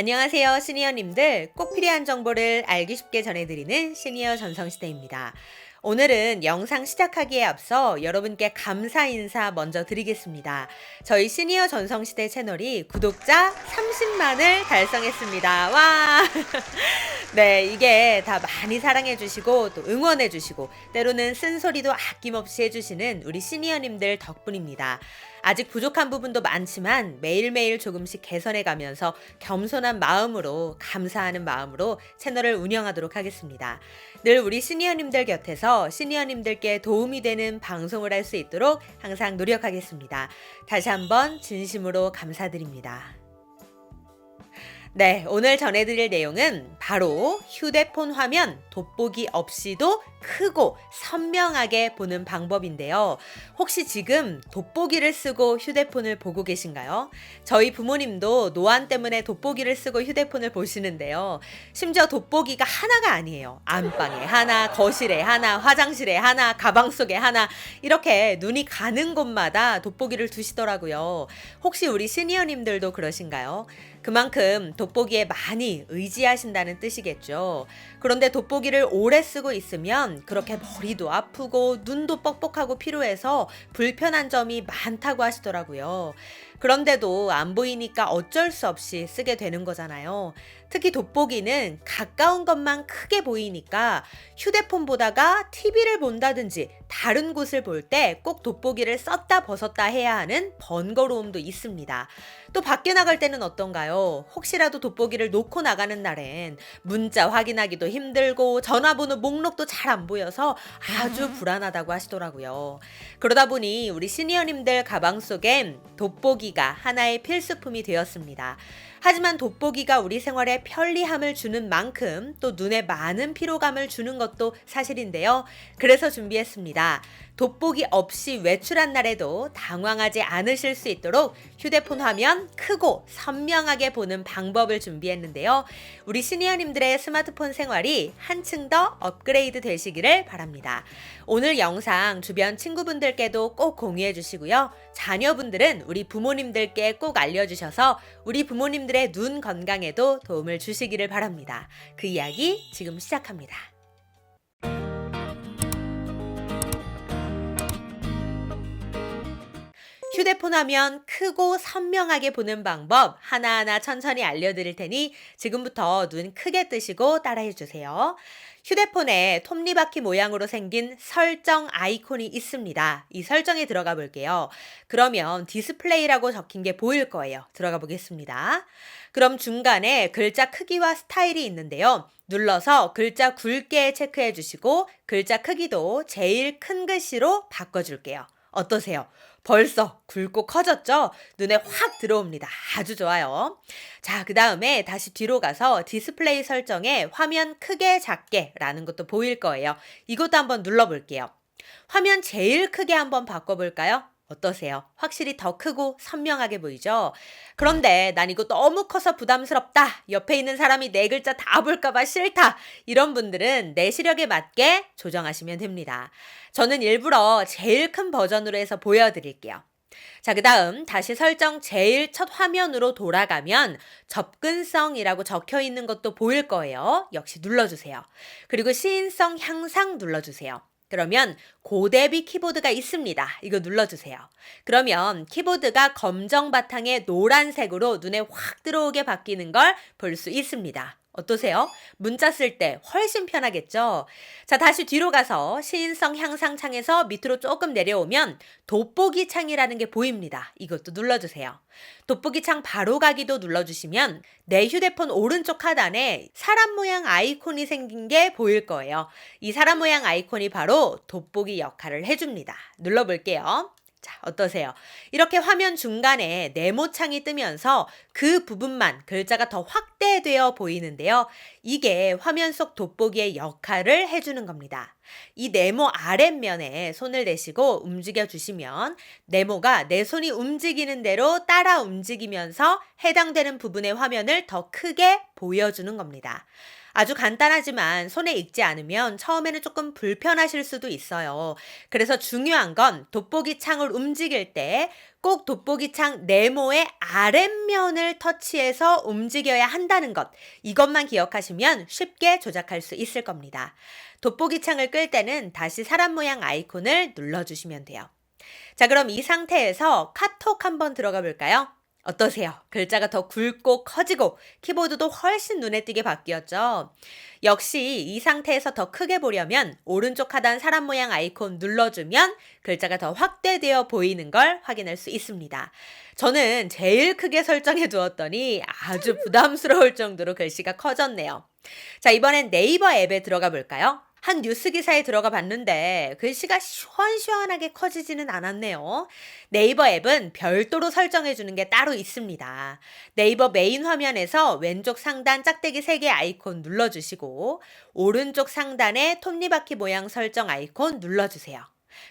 안녕하세요, 시니어님들. 꼭 필요한 정보를 알기 쉽게 전해드리는 시니어 전성시대입니다. 오늘은 영상 시작하기에 앞서 여러분께 감사 인사 먼저 드리겠습니다. 저희 시니어 전성시대 채널이 구독자 30만을 달성했습니다. 와! 네, 이게 다 많이 사랑해주시고 또 응원해주시고 때로는 쓴소리도 아낌없이 해주시는 우리 시니어님들 덕분입니다. 아직 부족한 부분도 많지만 매일매일 조금씩 개선해 가면서 겸손한 마음으로 감사하는 마음으로 채널을 운영하도록 하겠습니다. 늘 우리 시니어님들 곁에서 시니어님들께 도움이 되는 방송을 할 수 있도록 항상 노력하겠습니다. 다시 한번 진심으로 감사드립니다. 네, 오늘 전해드릴 내용은 바로 휴대폰 화면 돋보기 없이도 크고 선명하게 보는 방법인데요. 혹시 지금 돋보기를 쓰고 휴대폰을 보고 계신가요? 저희 부모님도 노안 때문에 돋보기를 쓰고 휴대폰을 보시는데요. 심지어 돋보기가 하나가 아니에요. 안방에 하나, 거실에 하나, 화장실에 하나, 가방 속에 하나, 이렇게 눈이 가는 곳마다 돋보기를 두시더라고요. 혹시 우리 시니어님들도 그러신가요? 그만큼 돋보기에 많이 의지하신다는 뜻이겠죠. 그런데 돋보기를 오래 쓰고 있으면 그렇게 머리도 아프고 눈도 뻑뻑하고 피로해서 불편한 점이 많다고 하시더라고요. 그런데도 안 보이니까 어쩔 수 없이 쓰게 되는 거잖아요. 특히 돋보기는 가까운 것만 크게 보이니까 휴대폰 보다가 TV를 본다든지 다른 곳을 볼 때 꼭 돋보기를 썼다 벗었다 해야 하는 번거로움도 있습니다. 또 밖에 나갈 때는 어떤가요? 혹시라도 돋보기를 놓고 나가는 날엔 문자 확인하기도 힘들고 전화번호 목록도 잘 안 보여서 아주 불안하다고 하시더라고요. 그러다 보니 우리 시니어님들 가방 속엔 돋보기 가 하나의 필수품이 되었습니다. 하지만 돋보기가 우리 생활에 편리함을 주는 만큼 또 눈에 많은 피로감을 주는 것도 사실인데요. 그래서 준비했습니다. 돋보기 없이 외출한 날에도 당황하지 않으실 수 있도록 휴대폰 화면 크고 선명하게 보는 방법을 준비했는데요. 우리 시니어님들의 스마트폰 생활이 한층 더 업그레이드 되시기를 바랍니다. 오늘 영상 주변 친구분들께도 꼭 공유해 주시고요. 자녀분들은 우리 부모님들께 꼭 알려주셔서 우리 부모님 들의 눈 건강에도 도움을 주시기를 바랍니다. 그 이야기 지금 시작합니다. 휴대폰 화면 크고 선명하게 보는 방법 하나하나 천천히 알려드릴 테니 지금부터 눈 크게 뜨시고 따라해 주세요. 휴대폰에 톱니바퀴 모양으로 생긴 설정 아이콘이 있습니다. 이 설정에 들어가 볼게요. 그러면 디스플레이라고 적힌 게 보일 거예요. 들어가 보겠습니다. 그럼 중간에 글자 크기와 스타일이 있는데요. 눌러서 글자 굵게 체크해 주시고 글자 크기도 제일 큰 글씨로 바꿔줄게요. 어떠세요? 벌써 굵고 커졌죠? 눈에 확 들어옵니다. 아주 좋아요. 자, 그 다음에 다시 뒤로 가서 디스플레이 설정에 화면 크게 작게 라는 것도 보일 거예요. 이것도 한번 눌러볼게요. 화면 제일 크게 한번 바꿔볼까요? 어떠세요? 확실히 더 크고 선명하게 보이죠? 그런데 난 이거 너무 커서 부담스럽다. 옆에 있는 사람이 내 글자 다 볼까봐 싫다. 이런 분들은 내 시력에 맞게 조정하시면 됩니다. 저는 일부러 제일 큰 버전으로 해서 보여드릴게요. 자, 그 다음 다시 설정 제일 첫 화면으로 돌아가면 접근성이라고 적혀 있는 것도 보일 거예요. 역시 눌러주세요. 그리고 시인성 향상 눌러주세요. 그러면 고대비 키보드가 있습니다. 이거 눌러주세요. 그러면 키보드가 검정 바탕에 노란색으로 눈에 확 들어오게 바뀌는 걸 볼 수 있습니다. 어떠세요? 문자 쓸 때 훨씬 편하겠죠? 자, 다시 뒤로 가서 시인성 향상 창에서 밑으로 조금 내려오면 돋보기 창이라는 게 보입니다. 이것도 눌러주세요. 돋보기 창 바로 가기도 눌러주시면 내 휴대폰 오른쪽 하단에 사람 모양 아이콘이 생긴 게 보일 거예요. 이 사람 모양 아이콘이 바로 돋보기 역할을 해줍니다. 눌러볼게요. 자, 어떠세요? 이렇게 화면 중간에 네모창이 뜨면서 그 부분만 글자가 더 확대되어 보이는데요. 이게 화면 속 돋보기의 역할을 해주는 겁니다. 이 네모 아랫면에 손을 대시고 움직여 주시면 네모가 내 손이 움직이는 대로 따라 움직이면서 해당되는 부분의 화면을 더 크게 보여주는 겁니다. 아주 간단하지만 손에 익지 않으면 처음에는 조금 불편하실 수도 있어요. 그래서 중요한 건 돋보기 창을 움직일 때 꼭 돋보기 창 네모의 아랫면을 터치해서 움직여야 한다는 것. 이것만 기억하시면 쉽게 조작할 수 있을 겁니다. 돋보기 창을 끌 때는 다시 사람 모양 아이콘을 눌러주시면 돼요. 자, 그럼 이 상태에서 카톡 한번 들어가 볼까요? 어떠세요? 글자가 더 굵고 커지고 키보드도 훨씬 눈에 띄게 바뀌었죠? 역시 이 상태에서 더 크게 보려면 오른쪽 하단 사람 모양 아이콘 눌러주면 글자가 더 확대되어 보이는 걸 확인할 수 있습니다. 저는 제일 크게 설정해 두었더니 아주 부담스러울 정도로 글씨가 커졌네요. 자, 이번엔 네이버 앱에 들어가 볼까요? 한 뉴스 기사에 들어가 봤는데 글씨가 시원시원하게 커지지는 않았네요. 네이버 앱은 별도로 설정해 주는 게 따로 있습니다. 네이버 메인 화면에서 왼쪽 상단 짝대기 3개 아이콘 눌러 주시고 오른쪽 상단에 톱니바퀴 모양 설정 아이콘 눌러 주세요.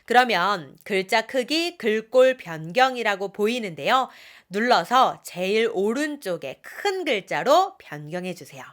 그러면 글자 크기 글꼴 변경이라고 보이는데요. 눌러서 제일 오른쪽에 큰 글자로 변경해 주세요.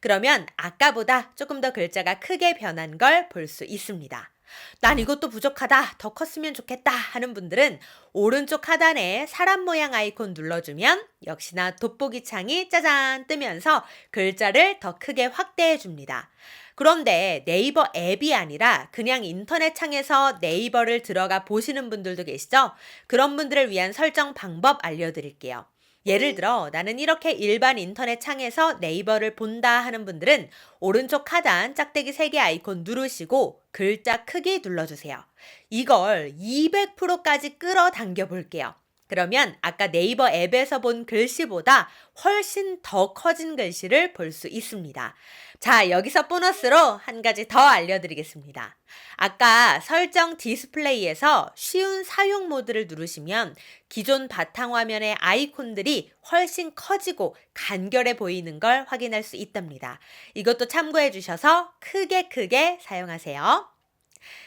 그러면 아까보다 조금 더 글자가 크게 변한 걸 볼 수 있습니다. 난 이것도 부족하다, 더 컸으면 좋겠다 하는 분들은 오른쪽 하단에 사람 모양 아이콘 눌러주면 역시나 돋보기 창이 짜잔 뜨면서 글자를 더 크게 확대해 줍니다. 그런데 네이버 앱이 아니라 그냥 인터넷 창에서 네이버를 들어가 보시는 분들도 계시죠? 그런 분들을 위한 설정 방법 알려드릴게요. 예를 들어 나는 이렇게 일반 인터넷 창에서 네이버를 본다 하는 분들은 오른쪽 하단 짝대기 3개 아이콘 누르시고 글자 크기 눌러주세요. 이걸 200%까지 끌어당겨 볼게요. 그러면 아까 네이버 앱에서 본 글씨보다 훨씬 더 커진 글씨를 볼 수 있습니다. 자, 여기서 보너스로 한 가지 더 알려드리겠습니다. 아까 설정 디스플레이에서 쉬운 사용 모드를 누르시면 기존 바탕화면의 아이콘들이 훨씬 커지고 간결해 보이는 걸 확인할 수 있답니다. 이것도 참고해 주셔서 크게 크게 사용하세요.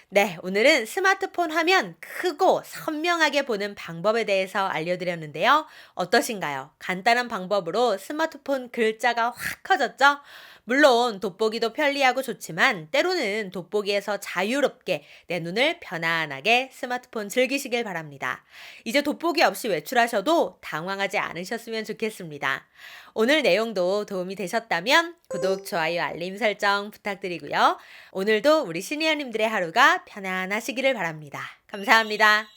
네, 오늘은 스마트폰 화면 크고 선명하게 보는 방법에 대해서 알려드렸는데요. 어떠신가요? 간단한 방법으로 스마트폰 글자가 확 커졌죠? 물론 돋보기도 편리하고 좋지만 때로는 돋보기에서 자유롭게 내 눈을 편안하게 스마트폰 즐기시길 바랍니다. 이제 돋보기 없이 외출하셔도 당황하지 않으셨으면 좋겠습니다. 오늘 내용도 도움이 되셨다면 구독, 좋아요, 알림 설정 부탁드리고요. 오늘도 우리 시니어님들의 편안하시기를 바랍니다. 감사합니다.